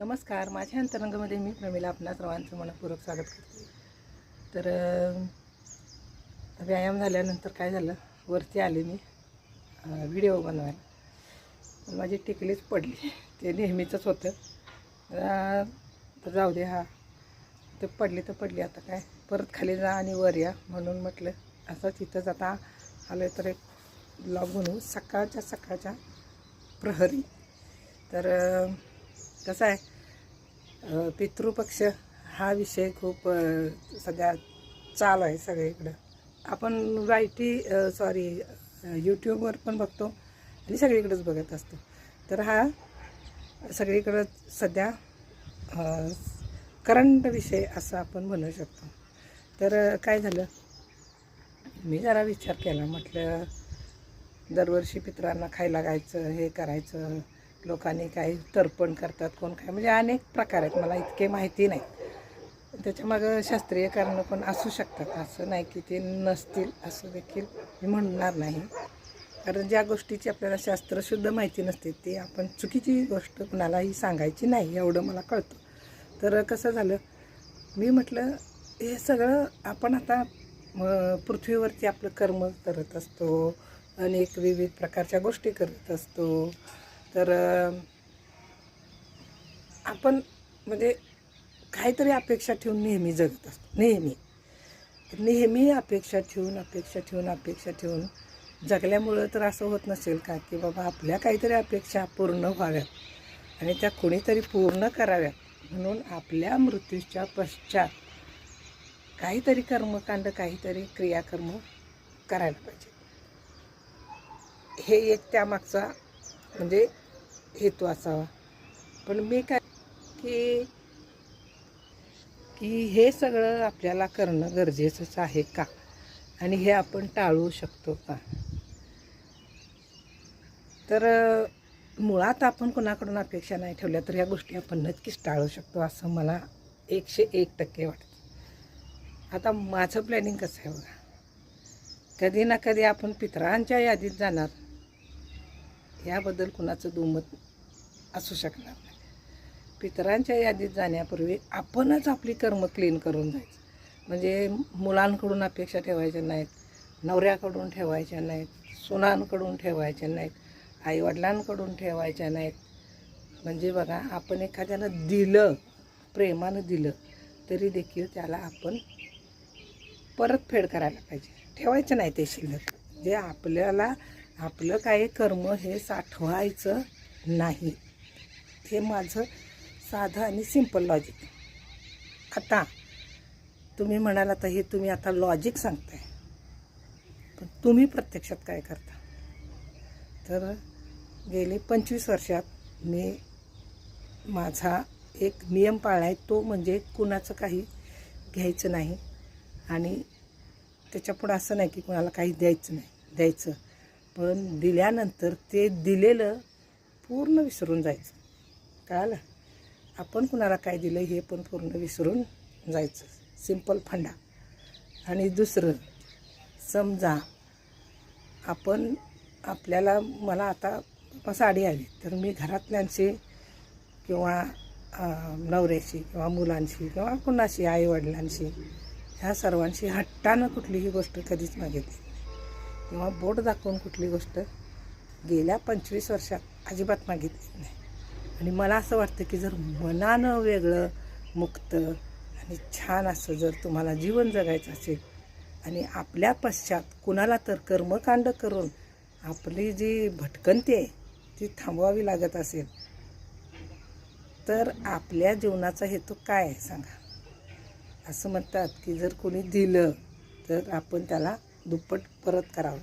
नमस्कार. माझ्या अंतरंगामध्ये मी प्रमिला आपणा सर्वांचं मनपूर्वक स्वागत करते. तर व्यायाम झाल्यानंतर काय झालं? वरती आले मी व्हिडिओ बनवायला. माझी टिकलीच पडली. ते नेहमीचंच होतं. तर जाऊ दे हा. ते पडली तर पडली आता काय? परत खाली जा आणि वर या म्हणून म्हटलं. असंच इथंच आता आलं तर एक ब्लॉग बनवू. सकाळच्या सकाळच्या प्रहरी. तर कसं आहे? पितृपक्ष हा विषय खूप सध्या चालू आहे सगळीकडं. आपण वायटी सॉरी यूट्यूबवर पण बघतो आणि सगळीकडंच बघत असतो. तर हा सगळीकडं सध्या करंट विषय असं आपण म्हणू शकतो. तर काय झालं? मी जरा विचार केला म्हटलं दरवर्षी पितरांना खायला गायचं हे करायचं लोकांनी काही तर्पण करतात कोण काय. म्हणजे अनेक प्रकार आहेत मला इतके माहिती नाही. त्याच्यामागं शास्त्रीय कारणं पण असू शकतात. असं नाही की ते नसतील असं देखील मी म्हणणार नाही. कारण ज्या गोष्टीची आपल्याला शास्त्रशुद्ध माहिती नसते ते आपण चुकीची गोष्ट कुणालाही सांगायची नाही एवढं मला कळतं. तर कसं झालं मी म्हटलं हे सगळं आपण आता पृथ्वीवरती आपलं कर्म करत असतो अनेक विविध प्रकारच्या गोष्टी करत असतो. तर आपण म्हणजे काहीतरी अपेक्षा ठेवून नेहमी जगत असतो. नेहमी. नेहमी अपेक्षा ठेवून अपेक्षा ठेवून अपेक्षा ठेवून जगल्यामुळं तर असं होत नसेल का? की बाबा आपल्या काहीतरी अपेक्षा पूर्ण व्हाव्यात आणि त्या कोणीतरी पूर्ण कराव्यात. म्हणून आपल्या मृत्यूच्या पश्चात काहीतरी कर्मकांड काहीतरी क्रियाकर्म करायला पाहिजे. हे एक त्यामागचा म्हणजे हेतू असावा. पण मी काय की की हे सगळं आपल्याला करणं गरजेचंच आहे का? आणि हे आपण टाळू शकतो का? तर मुळात आपण कोणाकडून अपेक्षा नाही ठेवल्या तर ह्या गोष्टी आपण नक्कीच टाळू शकतो असं मला एकशे एक टक्के वाटतं. आता माझं प्लॅनिंग कसं आहे बघा. कधी ना कधी आपण पितरांच्या यादीत जाणार. याबद्दल कुणाचं दुमत असू शकणार नाही. पितरांच्या यादीत जाण्यापूर्वी आपणच आपली कर्म क्लीन करून जायचं. म्हणजे मुलांकडून अपेक्षा ठेवायच्या नाहीत नवऱ्याकडून ठेवायच्या नाहीत सुनांकडून ठेवायच्या नाहीत आईवडिलांकडून ठेवायच्या नाहीत. म्हणजे बघा आपण एखाद्यानं दिलं प्रेमानं दिलं तरी देखील त्याला आपण परतफेड करायला पाहिजे. ठेवायचं नाही ते शिल्लक. जे आपल्याला आपलं काय कर्म हे साठवायचं नाही. हे माझं साधं आणि सिंपल लॉजिक आता तुम्ही म्हणाल आता हे तुम्ही आता लॉजिक सांगताय. पण तुम्ही प्रत्यक्षात काय करता? तर गेली पंचवीस वर्षात मी माझा एक नियम पाळला आहे तो म्हणजे कुणाचं काही घ्यायचं नाही. आणि त्याच्यापुढं असं नाही की कुणाला काही द्यायचं नाही द्यायचं. पण दिल्यानंतर ते दिलेलं पूर्ण विसरून जायचं. कळालं? आपण कुणाला काय दिलं हे पण पूर्ण विसरून जायचं. सिंपल फंडा. आणि दुसरं समजा आपण आपल्याला मला आता साडी आली तर मी घरातल्यांशी किंवा नवऱ्याशी किंवा मुलांशी किंवा कुणाशी आईवडिलांशी ह्या सर्वांशी हट्टानं कुठलीही गोष्ट कधीच मागितली किंवा बोट दाखवून कुठली गोष्ट गेल्या पंचवीस वर्षात अजिबात मागितली नाही. आणि मला असं वाटतं की जर मनानं वेगळं मुक्त आणि छान असं जर तुम्हाला जीवन जगायचं असेल आणि आपल्या पश्चात कुणाला तर कर्मकांड करून आपली जी भटकंती आहे ती थांबवावी लागत असेल तर आपल्या जीवनाचा हेतू काय आहे सांगा? असं म्हणतात की जर कोणी दिलं तर आपण त्याला दुप्पट परत करावं.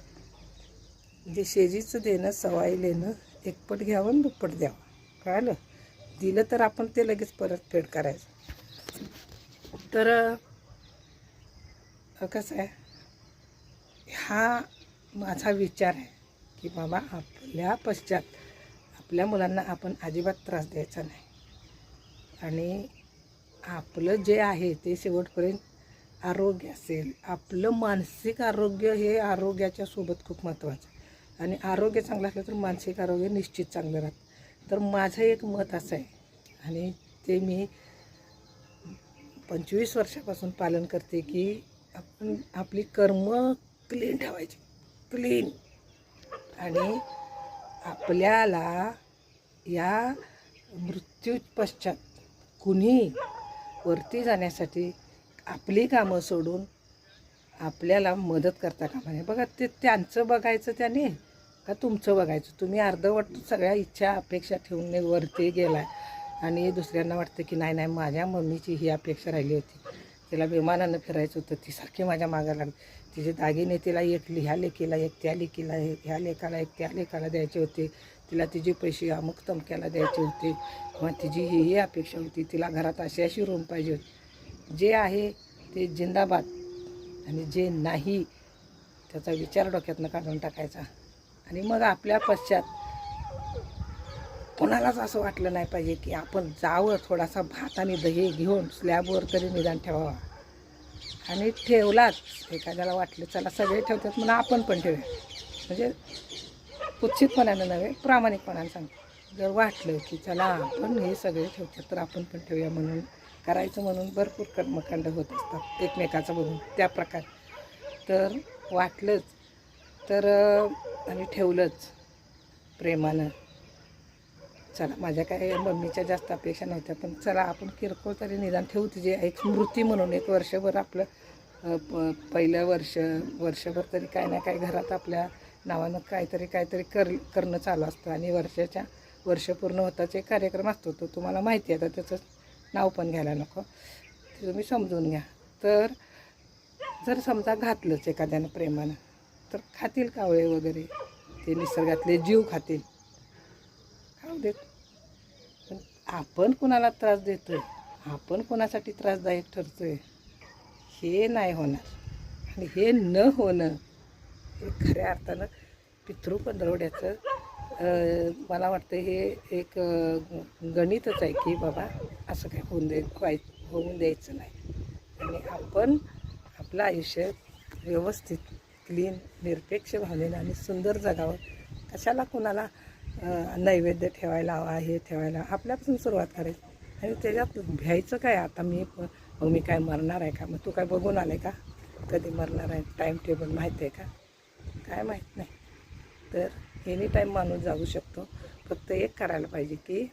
म्हणजे शेजीचं देणं सवाई लेणं एकपट घ्यावं आणि दुप्पट द्यावं. कळालं? दिलं तर आपण ते लगेच परतफेड करायचं. तर कसं आहे? हा माझा विचार आहे की बाबा आपल्या पश्चात आपल्या मुलांना आपण अजिबात त्रास द्यायचा नाही. आणि आपलं जे आहे ते शेवटपर्यंत आरोग्य असेल. आपलं मानसिक आरोग्य हे आरोग्याच्या सोबत खूप महत्त्वाचं आहे. आणि आरोग्य चांगलं असलं तर मानसिक आरोग्य निश्चित चांगलं राहतं. तर माझं एक मत असं आहे. आणि ते मी पंचवीस वर्षापासून पालन करते की आपण आपली कर्म क्लीन ठेवायची. क्लीन आणि आपल्याला या मृत्यू पश्चात कुणी वरती जाण्यासाठी आपली कामं सोडून आपल्याला मदत करता कामा नये. बघा ते त्यांचं बघायचं त्याने का तुमचं बघायचं? तुम्ही अर्धवट सगळ्या इच्छा अपेक्षा ठेवून वरती गेलाय. आणि दुसऱ्यांना वाटतं की नाही नाही माझ्या मम्मीची ही अपेक्षा राहिली होती. तिला विमानानं फिरायचं होतं. ती सारखी माझ्या मागं लागली. तिचे दागिने तिला एक ह्या लेकीला एक त्या लेकीला एक ह्या लेखाला एक त्या लेखाला द्यायचे होते. तिला तिचे पैसे अमुक तमक्याला द्यायचे होते. किंवा तिची ही ही अपेक्षा होती. तिला घरात अशी अशी रूम पाहिजे होती. जे आहे ते जिंदाबाद आणि जे नाही त्याचा विचार डोक्यातनं काढून टाकायचा. आणि मग आपल्या पश्चात कोणालाच असं वाटलं नाही पाहिजे की आपण जावं थोडासा भात आणि दही घेऊन स्लॅबवर तरी निदान ठेवावा. आणि ठेवलाच. एखाद्याला वाटलं चला सगळे ठेवतात म्हणून आपण पण ठेवूया. म्हणजे कुत्सितपणानं नव्हे प्रामाणिकपणानं सांगतो. जर वाटलं की चला आपण हे सगळे ठेवतात तर आपण पण ठेवूया म्हणून करायचं म्हणून भरपूर कर्मकांड होत असतात एकमेकाचं बघून त्या प्रकार. तर वाटलंच तर आम्ही आणि ठेवलंच प्रेमानं. चला माझ्या काय मम्मीच्या जास्त अपेक्षा नव्हत्या पण चला आपण किरकोळ तरी निदान ठेवू तिचे एक स्मृती म्हणून एक वर्षभर आपलं प पहिलं वर्ष वर्षभर तरी काय ना काय घरात आपल्या नावानं काहीतरी काहीतरी कर करणं चालू असतं. आणि वर्षाच्या वर्ष पूर्ण होताच एक कार्यक्रम असतो तो तुम्हाला माहिती आहे आता त्याचं नाव पण घ्यायला नको. ते तुम्ही समजून घ्या. तर जर समजा घातलंच एखाद्यानं प्रेमानं तर खातील कावळे वगैरे. ते निसर्गातले जीव खातील. खाऊ देत. पण आपण कोणाला त्रास देतोय? आपण कोणासाठी त्रासदायक ठरतोय? हे नाही होणार. आणि हे न होणं हे खऱ्या अर्थानं पितृ पंधरवड्याचं मला वाटतं हे एक गणितच आहे की बाबा असं काय होऊन दे व्हाय होऊन द्यायचं नाही. आणि आपण आपलं आयुष्य व्यवस्थित क्लीन निरपेक्ष भावनेनं आणि सुंदर जगावं. कशाला कुणाला नैवेद्य ठेवायला हवा हे ठेवायला आपल्यापासून सुरुवात करायची. आणि त्याच्यात भ्यायचं काय? आता मी मग मी काय मरणार आहे का? मग तू काय बघून आले का? कधी मरणार आहे? टाईम टेबल माहीत आहे का? काय माहीत नाही. तर एनी टाईम माणूस जाऊ शकतो. फक्त एक करायला पाहिजे की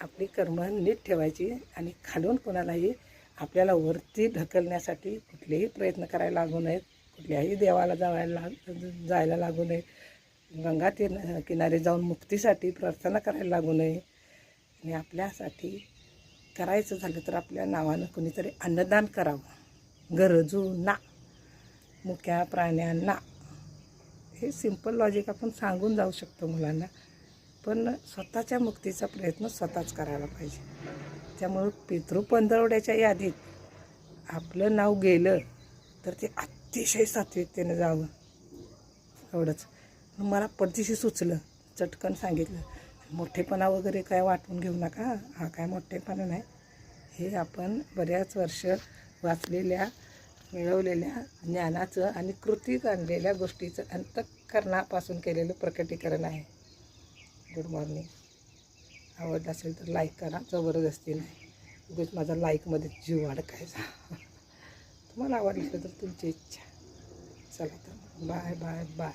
आपली कर्म नीट ठेवायची आणि खालून कोणालाही आपल्याला वरती ढकलण्यासाठी कुठलेही प्रयत्न करायला लागू नयेत. कुठल्याही देवाला जावायला लाग जायला लागू नये. गंगा तीर किनारी जाऊन मुक्तीसाठी प्रार्थना करायला लागू नये. आणि आपल्यासाठी करायचं झालं तर आपल्या नावानं कुणीतरी अन्नदान करावं. गरजूंना मुक्या प्राण्यांना हे सिंपल लॉजिक आपण सांगून जाऊ शकतो मुलांना. पण स्वतःच्या मुक्तीचा प्रयत्न स्वतःच करायला पाहिजे. त्यामुळं पितृपंधरवड्याच्या यादीत आपलं नाव गेलं तर ते अतिशय सात्विकतेनं जावं. एवढंच. मला पडतीशी सुचलं चटकन सांगितलं मोठेपणा वगैरे काय वाटून घेऊ नका हा काय मोठेपणा नाही. हे आपण बऱ्याच वर्ष वाचलेल्या मिळवलेल्या ज्ञानाचं आणि कृतीत आणलेल्या गोष्टीचं अंतःकरणापासून केलेलं प्रकटीकरण आहे. Good morning. आवडत असेल तर लाईक करा. जबरदस्ती नाही. उगाच माझा लाईकमध्ये जीव अडकायचा तुम्हाला आवडलं तर तुमची इच्छा. चला तर बाय बाय बाय